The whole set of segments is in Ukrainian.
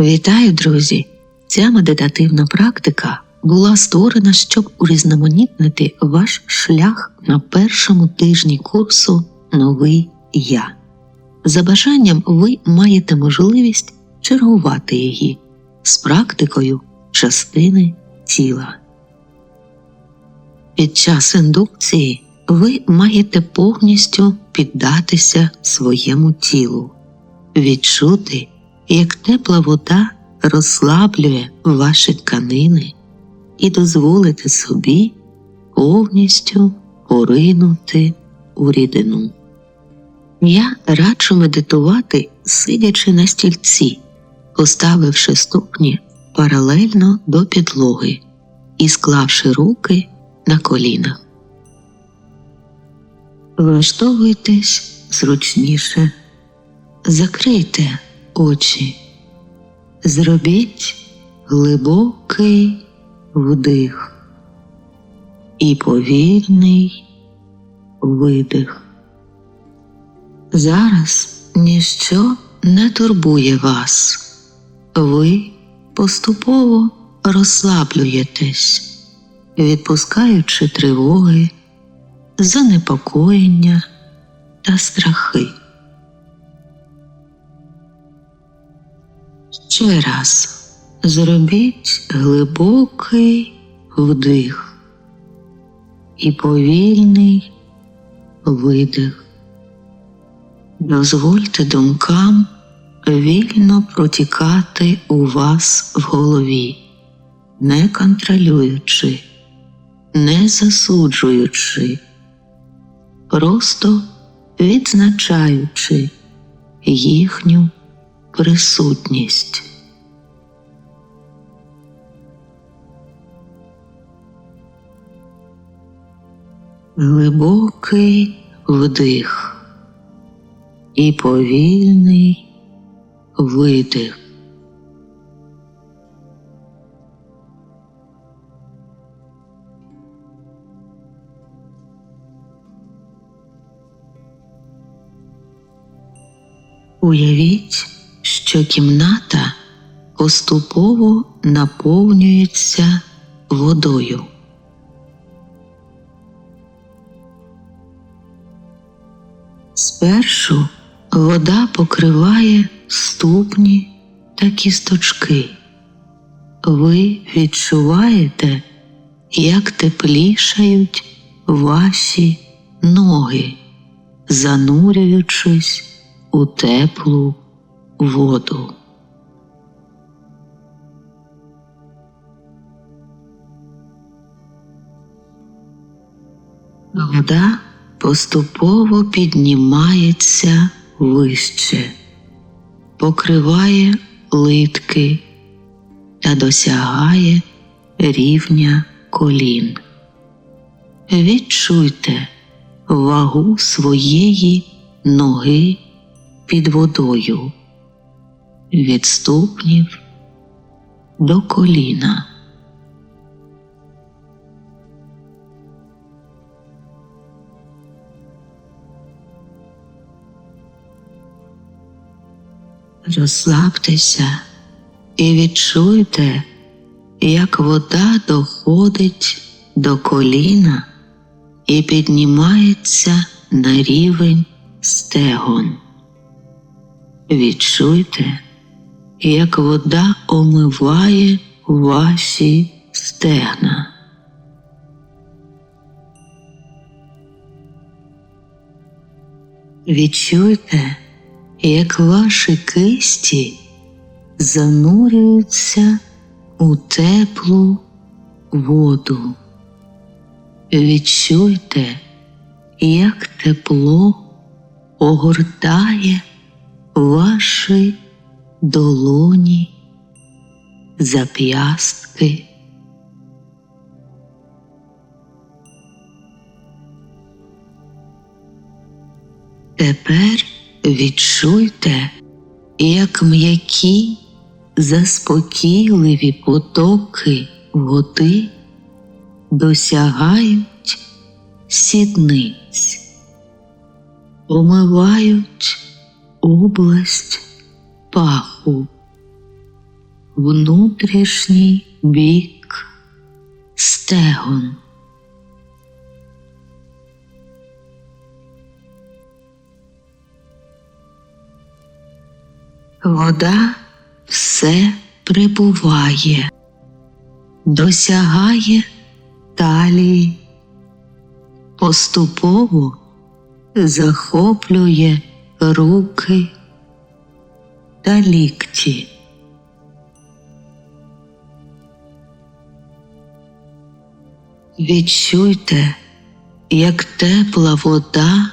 Вітаю, друзі! Ця медитативна практика була створена, щоб урізноманітнити ваш шлях на першому тижні курсу Новий Я. За бажанням ви маєте можливість чергувати її з практикою частини тіла. Під час індукції ви маєте повністю піддатися своєму тілу, відчути, як тепла вода розслаблює ваші тканини і дозволити собі повністю поринути у рідину. Я раджу медитувати, сидячи на стільці, поставивши ступні паралельно до підлоги і склавши руки на колінах. Влаштовуйтесь зручніше, закрийте очі, зробіть глибокий вдих і повільний видих. Зараз ніщо не турбує вас, ви поступово розслаблюєтесь, відпускаючи тривоги, занепокоєння та страхи. Ще раз зробіть глибокий вдих і повільний видих. Дозвольте думкам вільно протікати у вас в голові, не контролюючи, не засуджуючи, просто відзначаючи їхню присутність. Глибокий вдих і повільний видих. Уявіть, що кімната поступово наповнюється водою. Спершу вода покриває ступні та кісточки. Ви відчуваєте, як теплішають ваші ноги, занурюючись у теплу воду. Вода поступово піднімається вище, покриває литки та досягає рівня колін. Відчуйте вагу своєї ноги під водою від ступнів до коліна. Розслабтеся і відчуйте, як вода доходить до коліна і піднімається на рівень стегон. Відчуйте, як вода омиває ваші стегна. Відчуйте, як ваші кисті занурюються у теплу воду. Відчуйте, як тепло огортає ваші долоні, зап'ястки. Тепер відчуйте, як м'які заспокійливі потоки води досягають сідниць, омивають область паху, внутрішній бік стегон. Вода все прибуває, досягає талії, поступово захоплює руки та. Відчуйте, як тепла вода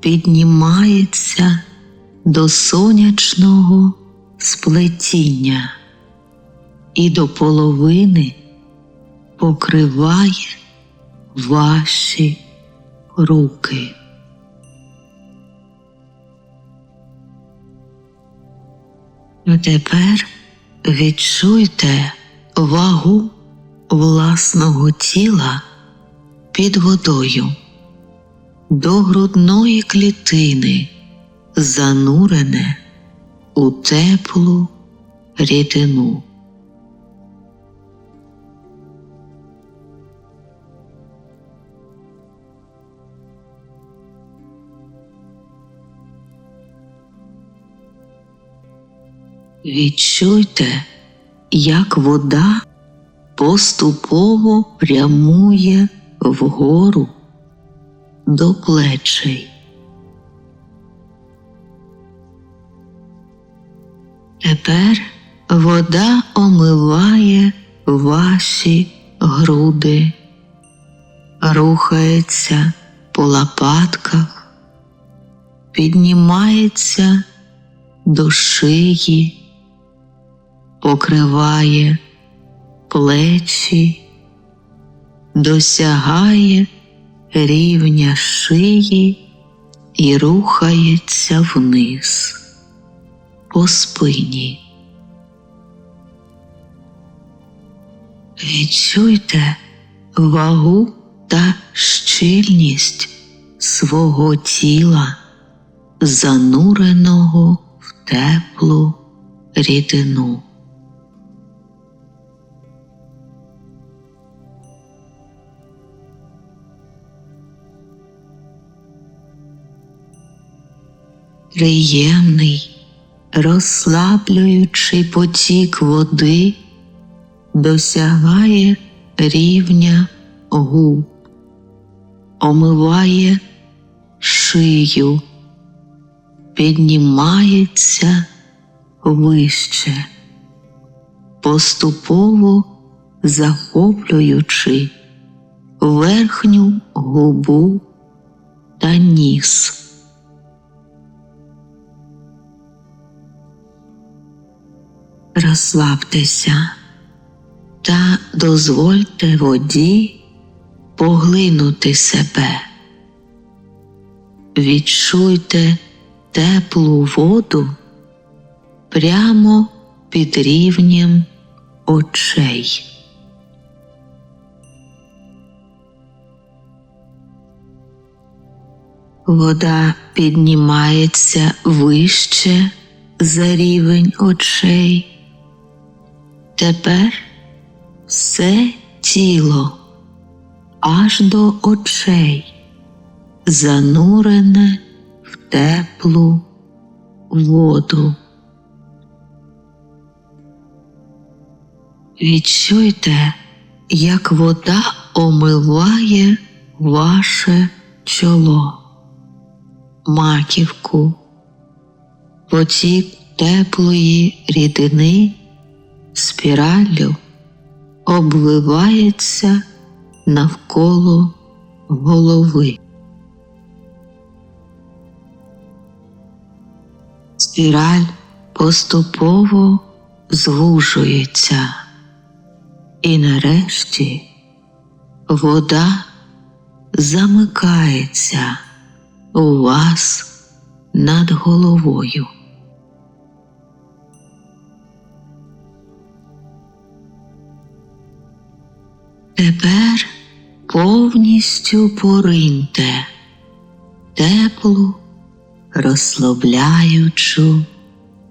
піднімається до сонячного сплетіння і до половини покриває ваші руки. Тепер відчуйте вагу власного тіла під водою до грудної клітини, занурене у теплу рідину. Відчуйте, як вода поступово прямує вгору до плечей. Тепер вода омиває ваші груди, рухається по лопатках, піднімається до шиї, покриває плечі, досягає рівня шиї і рухається вниз по спині. Відчуйте вагу та щільність свого тіла, зануреного в теплу рідину. Приємний, розслаблюючий потік води досягає рівня губ, омиває шию, піднімається вище, поступово захоплюючи верхню губу та ніс. Розслабтеся та дозвольте воді поглинути себе. Відчуйте теплу воду прямо під рівнем очей. Вода піднімається вище за рівень очей. Тепер все тіло аж до очей занурене в теплу воду. Відчуйте, як вода омиває ваше чоло, маківку, потік теплої рідини спіраллю обвивається навколо голови. Спіраль поступово звужується, і нарешті вода замикається у вас над головою. Тепер повністю пориньте теплу, розслабляючу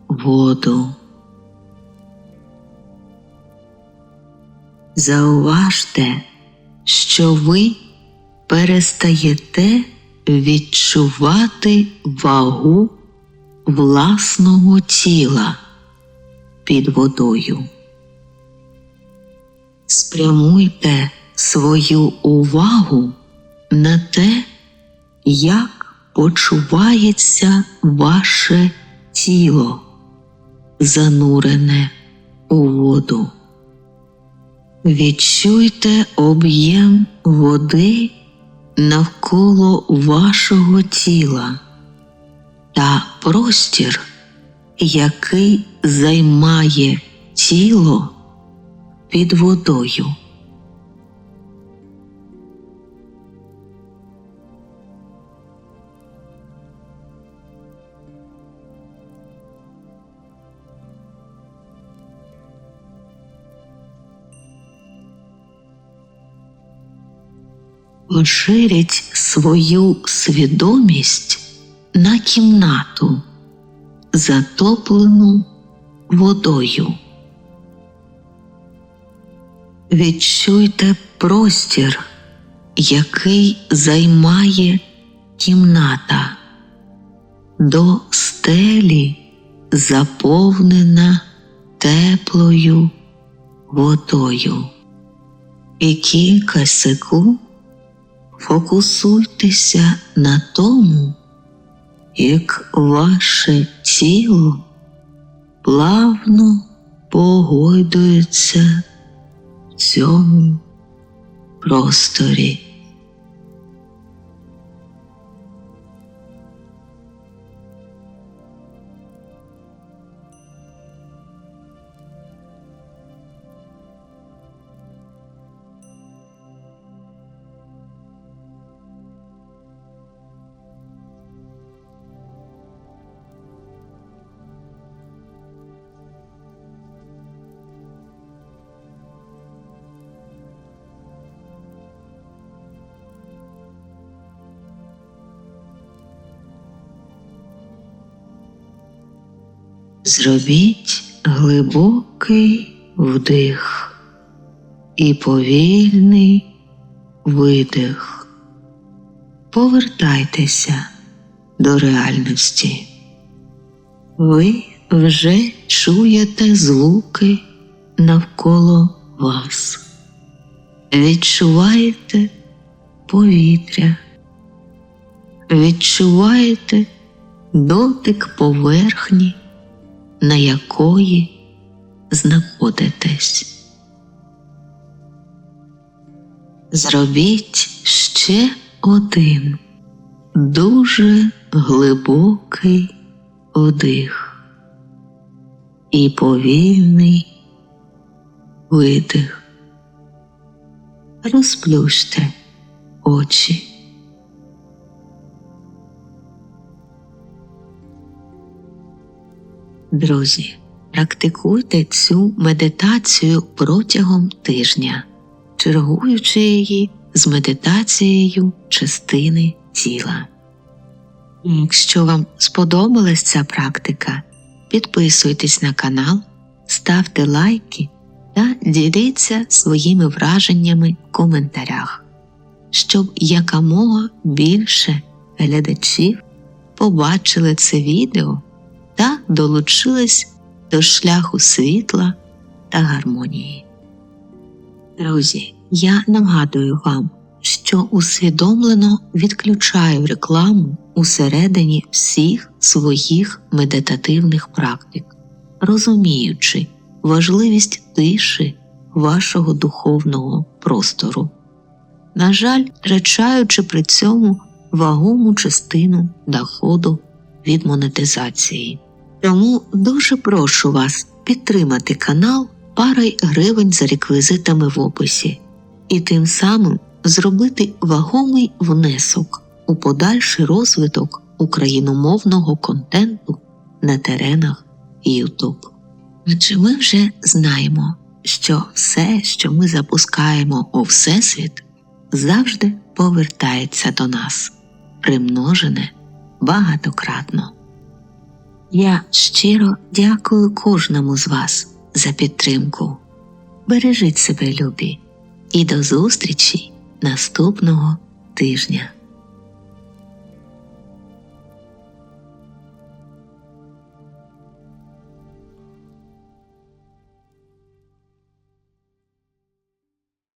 воду. Зауважте, що ви перестаєте відчувати вагу власного тіла під водою. Спрямуйте свою увагу на те, як почувається ваше тіло, занурене у воду. Відчуйте об'єм води навколо вашого тіла та простір, який займає тіло під водою. Поширіть свою свідомість на кімнату, затоплену водою. Відчуйте простір, який займає кімната, до стелі заповнена теплою водою. І кілька секунд фокусуйтеся на тому, як ваше тіло плавно погойдується цьому просторі. Зробіть глибокий вдих і повільний видих. Повертайтеся до реальності. Ви вже чуєте звуки навколо вас. Відчуваєте повітря, відчуваєте дотик поверхні на якої знаходитесь. Зробіть ще один дуже глибокий вдих і повільний видих. Розплющте очі. Друзі, практикуйте цю медитацію протягом тижня, чергуючи її з медитацією частини тіла. Якщо вам сподобалась ця практика, підписуйтесь на канал, ставте лайки та діліться своїми враженнями в коментарях, щоб якомога більше глядачів побачили це відео та долучились до шляху світла та гармонії. Друзі, я нагадую вам, що усвідомлено відключаю рекламу усередині всіх своїх медитативних практик, розуміючи важливість тиші вашого духовного простору. На жаль, втрачаючи при цьому вагому частину доходу від монетизації. Тому дуже прошу вас підтримати канал парой гривень за реквізитами в описі і тим самим зробити вагомий внесок у подальший розвиток україномовного контенту на теренах YouTube. Адже ми вже знаємо, що все, що ми запускаємо у Всесвіт, завжди повертається до нас, примножене багатократно. Я щиро дякую кожному з вас за підтримку. Бережіть себе, любі, і до зустрічі наступного тижня.